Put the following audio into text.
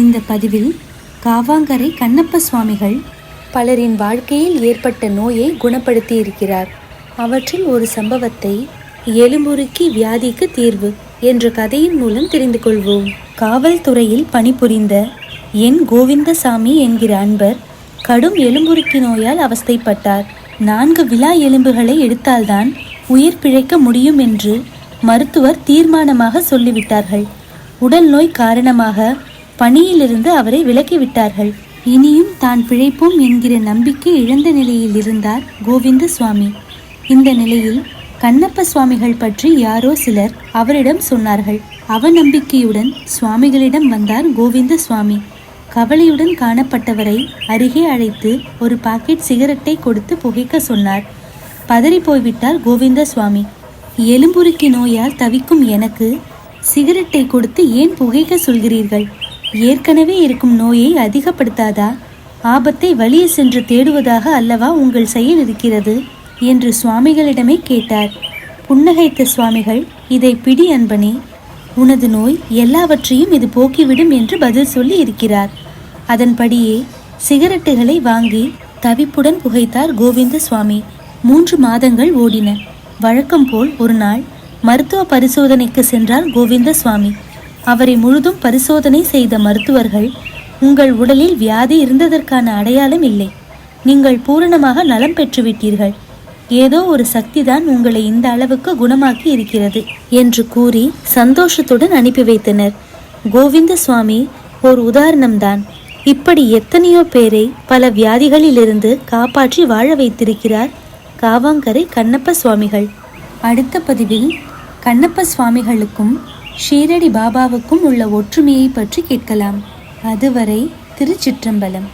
இந்த பதிவில் காவாங்கரை கண்ணப்ப சுவாமிகள் பலரின் வாழ்க்கையில் ஏற்பட்ட நோயை குணப்படுத்தி இருக்கிறார் அவற்றில் ஒரு சம்பவத்தை எலும்புருக்கி வியாதிக்கு தீர்வு என்ற கதையின் மூலம் தெரிந்து கொள்வோம். காவல்துறையில் பணிபுரிந்த என் கோவிந்தசாமி என்கிற அன்பர் கடும் எலும்புருக்கி நோயால் அவஸ்தைப்பட்டார். நான்கு விழா எலும்புகளை எடுத்தால்தான் உயிர் பிழைக்க முடியும் என்று மருத்துவர் தீர்மானமாக சொல்லிவிட்டார்கள். உடல் நோய் காரணமாக பணியிலிருந்து அவரை விலக்கிவிட்டார்கள். இனியும் தான் பிழைப்போம் என்கிற நம்பிக்கை இழந்த நிலையில் இருந்தார் கோவிந்த சுவாமி இந்த நிலையில் கண்ணப்ப சுவாமிகள் பற்றி யாரோ சிலர் அவரிடம் சொன்னார்கள். அவநம்பிக்கையுடன் சுவாமிகளிடம் வந்தார் கோவிந்த சுவாமி கவலையுடன் காணப்பட்டவரை அருகே அழைத்து ஒரு பாக்கெட் சிகரெட்டை கொடுத்து புகைக்க சொன்னார். பதறி போய்விட்டார் கோவிந்த சுவாமி எலும்புருக்கி நோயால் தவிக்கும் எனக்கு சிகரெட்டை கொடுத்து ஏன் புகைக்க சொல்கிறீர்கள்? ஏற்கனவே இருக்கும் நோயை அதிகப்படுத்தாதா? ஆபத்தை வழியே சென்று தேடுவதாக அல்லவா உங்கள் செயல் இருக்கிறது? என்று சுவாமிகளிடமே கேட்டார். புன்னகைத்த சுவாமிகள் இதை பிடி அன்பனே உனது நோய் எல்லாவற்றையும் இது போக்கிவிடும் என்று பதில் சொல்லி இருக்கிறார். அதன்படியே சிகரெட்டுகளை வாங்கி தவிப்புடன் புகைத்தார் கோவிந்த சுவாமி. மூன்று மாதங்கள் ஓடின. வழக்கம் போல் ஒரு நாள் மருத்துவ பரிசோதனைக்கு சென்றார் கோவிந்த சுவாமி. அவரை முழுதும் பரிசோதனை செய்த மருத்துவர்கள் உங்கள் உடலில் வியாதி இருந்ததற்கான அடையாளம் இல்லை. நீங்கள் பூரணமாக நலம் பெற்றுவிட்டீர்கள். ஏதோ ஒரு சக்திதான் உங்களை இந்த அளவுக்கு குணமாக்கி இருக்கிறது என்று கூறி சந்தோஷத்துடன் அனுப்பி வைத்தனர். கோவிந்த சுவாமி ஒரு உதாரணம்தான். இப்படி எத்தனையோ பேரை பல வியாதிகளிலிருந்து காப்பாற்றி வாழ வைத்திருக்கிறார் காவாங்கரை கண்ணப்ப சுவாமிகள். அடுத்த பதிவில் கண்ணப்ப சுவாமிகளுக்கும் ஷீரடி பாபாவுக்கும் உள்ள ஒற்றுமையை பற்றி கேட்கலாம். அதுவரை திருச்சிற்றம்பலம்.